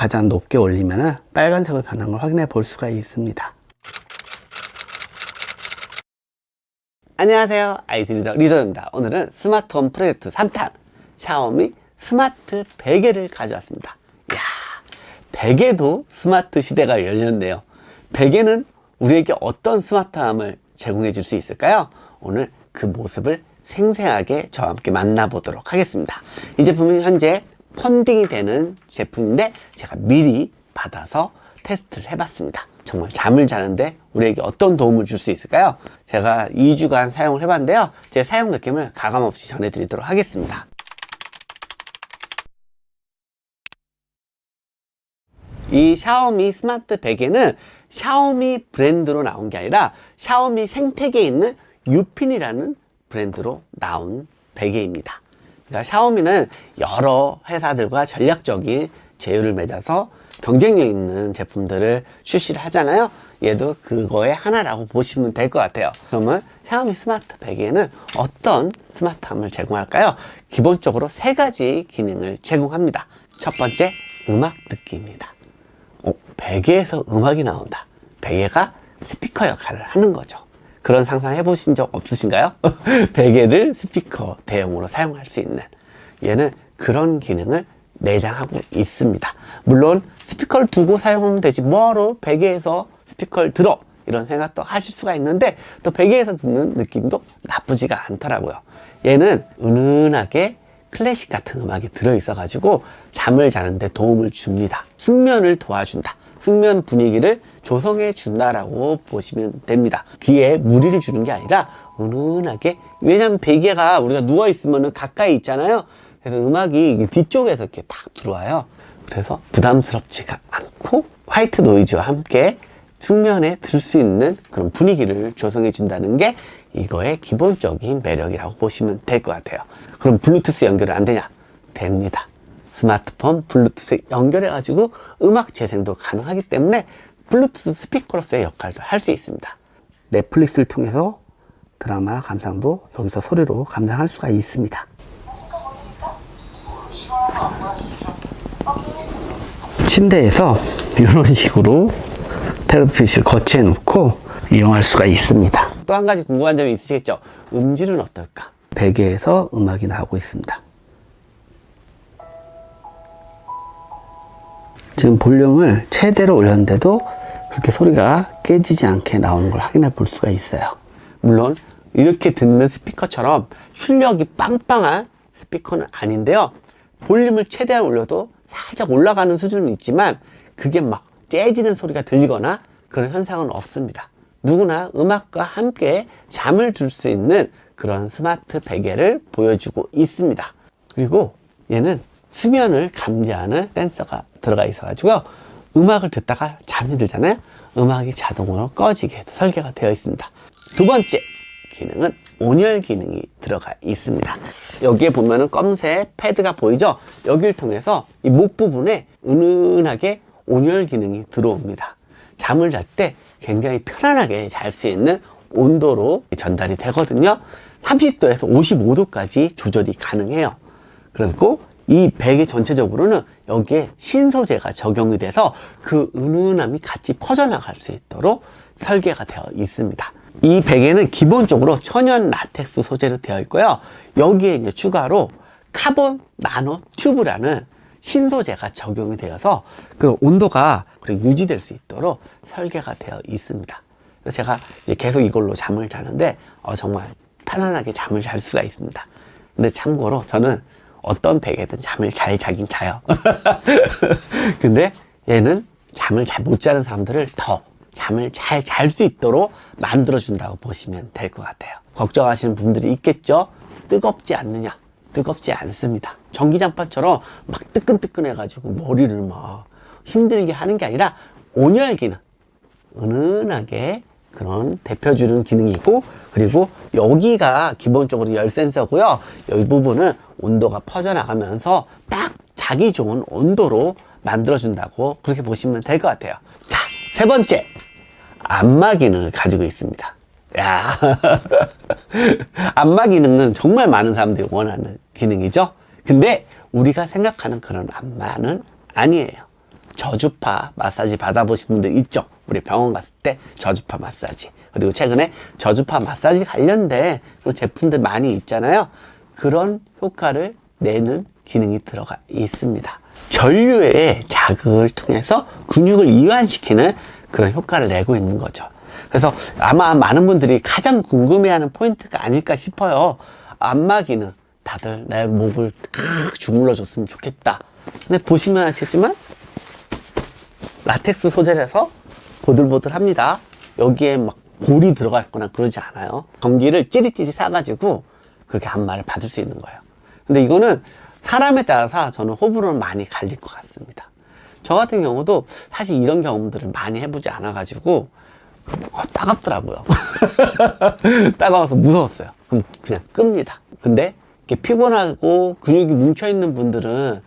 가장 높게 올리면 빨간색으로 변한 걸 확인해 볼 수가 있습니다. 안녕하세요. 아이디 리더 리더입니다. 오늘은 스마트홈 프로젝트 3탄 샤오미 스마트 베개를 가져왔습니다. 이야, 베개도 스마트 시대가 열렸네요. 베개는 우리에게 어떤 스마트함을 제공해 줄 수 있을까요? 오늘 그 모습을 생생하게 저와 함께 만나보도록 하겠습니다. 이 제품은 현재 펀딩이 되는 제품인데 제가 미리 받아서 테스트를 해봤습니다. 정말 잠을 자는데 우리에게 어떤 도움을 줄 수 있을까요? 제가 2주간 사용을 해봤는데요. 제 사용 느낌을 가감없이 전해드리도록 하겠습니다. 이 샤오미 스마트 베개는 샤오미 브랜드로 나온 게 아니라 샤오미 생태계에 있는 유핀이라는 브랜드로 나온 베개입니다. 그러니까 샤오미는 여러 회사들과 전략적인 제휴를 맺어서 경쟁력 있는 제품들을 출시를 하잖아요. 얘도 그거의 하나라고 보시면 될 것 같아요. 그러면 샤오미 스마트 베개는 어떤 스마트함을 제공할까요? 기본적으로 세 가지 기능을 제공합니다. 첫 번째, 음악 듣기입니다. 어, 베개에서 음악이 나온다. 베개가 스피커 역할을 하는 거죠. 그런 상상 해보신 적 없으신가요? 베개를 스피커 대용으로 사용할 수 있는 얘는 그런 기능을 내장하고 있습니다. 물론 스피커를 두고 사용하면 되지 뭐하러 베개에서 스피커를 들어 이런 생각도 하실 수가 있는데 또 베개에서 듣는 느낌도 나쁘지가 않더라고요. 얘는 은은하게 클래식 같은 음악이 들어있어 가지고 잠을 자는데 도움을 줍니다. 숙면을 도와준다. 숙면 분위기를 조성해 준다라고 보시면 됩니다. 귀에 무리를 주는 게 아니라 은은하게 왜냐면 베개가 우리가 누워 있으면 가까이 있잖아요. 그래서 음악이 뒤쪽에서 이렇게 탁 들어와요. 그래서 부담스럽지가 않고 화이트 노이즈와 함께 숙면에 들 수 있는 그런 분위기를 조성해 준다는 게 이거의 기본적인 매력이라고 보시면 될 것 같아요. 그럼 블루투스 연결은 안 되냐? 됩니다. 스마트폰 블루투스 연결해 가지고 음악 재생도 가능하기 때문에 블루투스 스피커로서의 역할도 할 수 있습니다. 넷플릭스를 통해서 드라마 감상도 여기서 소리로 감상할 수가 있습니다. 침대에서 이런 식으로 텔레비전을 거치해 놓고 이용할 수가 있습니다. 또 한 가지 궁금한 점이 있으시겠죠? 음질은 어떨까? 베개에서 음악이 나오고 있습니다. 지금 볼륨을 최대로 올렸는데도 그렇게 소리가 깨지지 않게 나오는 걸 확인해 볼 수가 있어요. 물론 이렇게 듣는 스피커처럼 출력이 빵빵한 스피커는 아닌데요. 볼륨을 최대한 올려도 살짝 올라가는 수준은 있지만 그게 막 째지는 소리가 들리거나 그런 현상은 없습니다. 누구나 음악과 함께 잠을 들수 있는 그런 스마트 베개를 보여주고 있습니다. 그리고 얘는 수면을 감지하는 센서가 들어가 있어 가지고요. 음악을 듣다가 잠이 들잖아요. 음악이 자동으로 꺼지게 설계가 되어 있습니다. 두 번째 기능은 온열 기능이 들어가 있습니다. 여기에 보면은 검색 패드가 보이죠? 여기를 통해서 이 목 부분에 은은하게 온열 기능이 들어옵니다. 잠을 잘 때 굉장히 편안하게 잘 수 있는 온도로 전달이 되거든요. 30도에서 55도까지 조절이 가능해요. 그리고 이 베개 전체적으로는 여기에 신소재가 적용이 돼서 그 은은함이 같이 퍼져나갈 수 있도록 설계가 되어 있습니다. 이 베개는 기본적으로 천연 라텍스 소재로 되어 있고요. 여기에 이제 추가로 카본 나노 튜브라는 신소재가 적용이 되어서 그 온도가 유지될 수 있도록 설계가 되어 있습니다. 그래서 제가 이제 계속 이걸로 잠을 자는데 어, 정말 편안하게 잠을 잘 수가 있습니다. 근데 참고로 저는 어떤 베개든 잠을 잘 자긴 자요. 근데 얘는 잠을 잘 못 자는 사람들을 더 잠을 잘 잘 수 있도록 만들어준다고 보시면 될 것 같아요. 걱정하시는 분들이 있겠죠? 뜨겁지 않느냐? 뜨겁지 않습니다. 전기장판처럼 막 뜨끈뜨끈해가지고 머리를 막 힘들게 하는 게 아니라 온열 기능. 은은하게 그런 데펴주는 기능이고 그리고 여기가 기본적으로 열 센서고요. 여기 부분은 온도가 퍼져나가면서 딱 자기 좋은 온도로 만들어준다고 그렇게 보시면 될 것 같아요. 자, 세 번째. 안마 기능을 가지고 있습니다. 야, 안마 기능은 정말 많은 사람들이 원하는 기능이죠. 근데 우리가 생각하는 그런 안마는 아니에요. 저주파 마사지 받아보신 분들 있죠? 우리 병원 갔을 때 저주파 마사지. 그리고 최근에 저주파 마사지 관련된 제품들 많이 있잖아요. 그런 효과를 내는 기능이 들어가 있습니다. 전류의 자극을 통해서 근육을 이완시키는 그런 효과를 내고 있는 거죠. 그래서 아마 많은 분들이 가장 궁금해하는 포인트가 아닐까 싶어요. 안마 기능. 다들 내 목을 칵 주물러 줬으면 좋겠다. 근데 보시면 아시겠지만 라텍스 소재라서 보들보들합니다. 여기에 막 골이 들어가 있거나 그러지 않아요. 전기를 찌릿찌릿 싸가지고 그렇게 안마를 받을 수 있는 거예요. 근데 이거는 사람에 따라서 저는 호불호는 많이 갈릴 것 같습니다. 저 같은 경우도 사실 이런 경험들을 많이 해보지 않아가지고 어, 따갑더라고요. 따가워서 무서웠어요. 그럼 그냥 끕니다. 근데 피곤하고 근육이 뭉쳐있는 분들은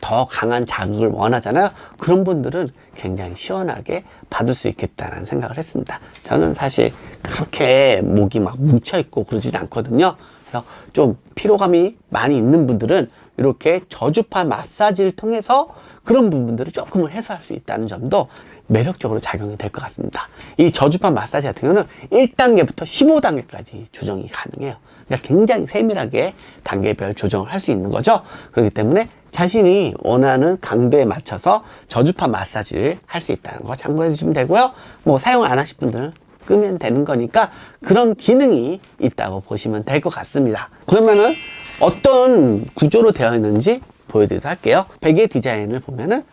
더 강한 자극을 원하잖아요. 그런 분들은 굉장히 시원하게 받을 수 있겠다는 생각을 했습니다. 저는 사실 그렇게 목이 막 뭉쳐있고 그러진 않거든요. 그래서 좀 피로감이 많이 있는 분들은 이렇게 저주파 마사지를 통해서 그런 부분들을 조금은 해소할 수 있다는 점도 매력적으로 작용이 될 것 같습니다. 이 저주파 마사지 같은 경우는 1단계부터 15단계까지 조정이 가능해요. 그러니까 굉장히 세밀하게 단계별 조정을 할 수 있는 거죠. 그렇기 때문에 자신이 원하는 강도에 맞춰서 저주파 마사지를 할 수 있다는 거 참고해 주시면 되고요. 뭐 사용 안 하실 분들은 끄면 되는 거니까 그런 기능이 있다고 보시면 될 것 같습니다. 그러면은 어떤 구조로 되어 있는지 보여드리도록 할게요. 베개 디자인을 보면은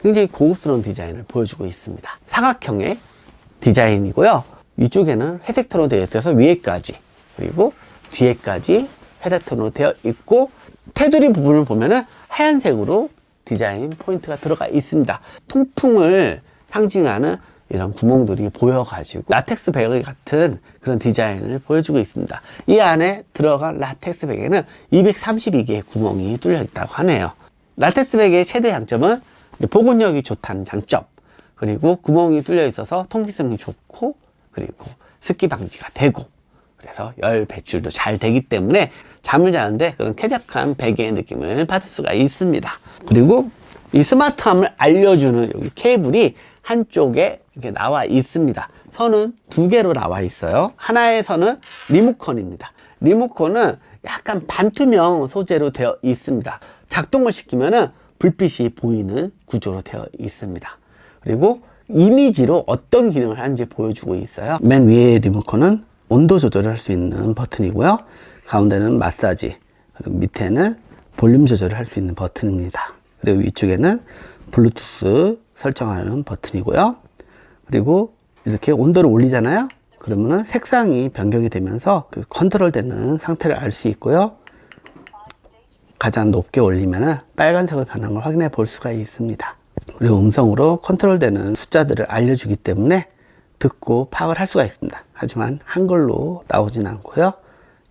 굉장히 고급스러운 디자인을 보여주고 있습니다. 사각형의 디자인이고요. 위쪽에는 회색 톤으로 되어 있어서 위에까지 그리고 뒤에까지 회색 톤으로 되어 있고 테두리 부분을 보면은 하얀색으로 디자인 포인트가 들어가 있습니다. 통풍을 상징하는 이런 구멍들이 보여가지고 라텍스 베개 같은 그런 디자인을 보여주고 있습니다. 이 안에 들어간 라텍스 베개는 232개의 구멍이 뚫려 있다고 하네요. 라텍스 베개의 최대 장점은 보건력이 좋다는 장점, 그리고 구멍이 뚫려 있어서 통기성이 좋고, 그리고 습기 방지가 되고, 그래서 열 배출도 잘 되기 때문에 잠을 자는데 그런 쾌적한 베개의 느낌을 받을 수가 있습니다. 그리고 이 스마트함을 알려주는 여기 케이블이 한쪽에 이렇게 나와 있습니다. 선은 두 개로 나와 있어요. 하나의 선은 리모컨입니다. 리모컨은 약간 반투명 소재로 되어 있습니다. 작동을 시키면은 불빛이 보이는 구조로 되어 있습니다. 그리고 이미지로 어떤 기능을 하는지 보여주고 있어요. 맨 위에 리모컨은 온도 조절을 할 수 있는 버튼이고요. 가운데는 마사지, 그리고 밑에는 볼륨 조절을 할 수 있는 버튼입니다. 그리고 위쪽에는 블루투스 설정하는 버튼이고요. 그리고 이렇게 온도를 올리잖아요. 그러면은 색상이 변경이 되면서 그 컨트롤 되는 상태를 알 수 있고요. 가장 높게 올리면은 빨간색으로 변한 걸 확인해 볼 수가 있습니다. 그리고 음성으로 컨트롤 되는 숫자들을 알려주기 때문에 듣고 파악을 할 수가 있습니다. 하지만 한글로 나오진 않고요.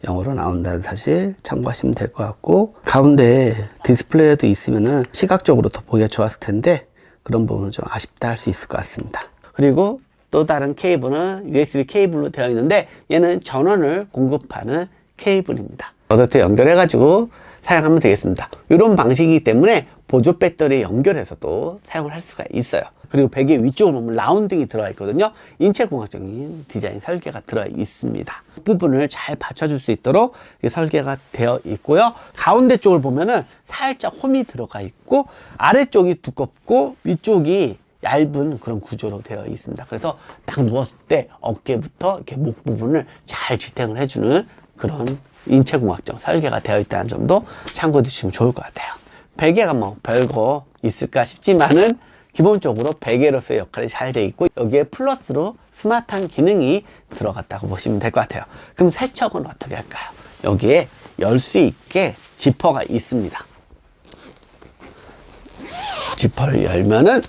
영어로 나온다는 사실 참고하시면 될 것 같고 가운데 디스플레이라도 있으면은 시각적으로 더 보기가 좋았을 텐데 그런 부분은 좀 아쉽다 할 수 있을 것 같습니다. 그리고 또 다른 케이블은 USB 케이블로 되어 있는데 얘는 전원을 공급하는 케이블입니다. 어댑터 연결해 가지고 사용하면 되겠습니다. 이런 방식이기 때문에 보조 배터리에 연결해서 도 사용을 할 수가 있어요. 그리고 베개 위쪽으로 보면 라운딩이 들어가 있거든요. 인체공학적인 디자인 설계가 들어 있습니다. 부분을 잘 받쳐줄 수 있도록 설계가 되어 있고요. 가운데 쪽을 보면은 살짝 홈이 들어가 있고 아래쪽이 두껍고 위쪽이 얇은 그런 구조로 되어 있습니다. 그래서 딱 누웠을 때 어깨부터 이렇게 목 부분을 잘 지탱을 해주는 그런 인체공학적 설계가 되어 있다는 점도 참고해 주시면 좋을 것 같아요. 베개가 뭐 별거 있을까 싶지만은 기본적으로 베개로서의 역할이 잘 돼 있고 여기에 플러스로 스마트한 기능이 들어갔다고 보시면 될 것 같아요. 그럼 세척은 어떻게 할까요? 여기에 열 수 있게 지퍼가 있습니다. 지퍼를 열면은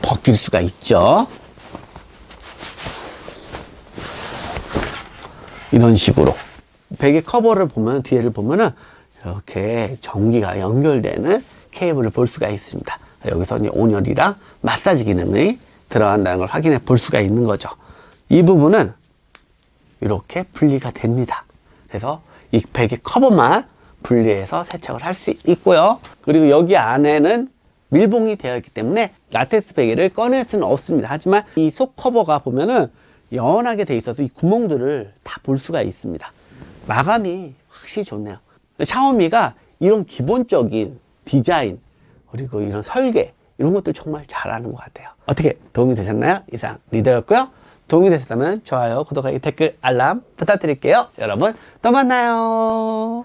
벗길 수가 있죠. 이런 식으로 베개 커버를 보면 뒤에를 보면은 이렇게 전기가 연결되는 케이블을 볼 수가 있습니다. 여기서 이제 온열이랑 마사지 기능이 들어간다는 걸 확인해 볼 수가 있는 거죠. 이 부분은 이렇게 분리가 됩니다. 그래서 이 베개 커버만 분리해서 세척을 할 수 있고요. 그리고 여기 안에는 밀봉이 되어 있기 때문에 라텍스 베개를 꺼낼 수는 없습니다. 하지만 이 속 커버가 보면은 연하게 돼 있어서 이 구멍들을 다 볼 수가 있습니다. 마감이 확실히 좋네요. 샤오미가 이런 기본적인 디자인 그리고 이런 설계 이런 것들 정말 잘하는 것 같아요. 어떻게 도움이 되셨나요? 이상 리더였고요. 도움이 되셨다면 좋아요, 구독하기, 댓글, 알람 부탁드릴게요. 여러분 또 만나요.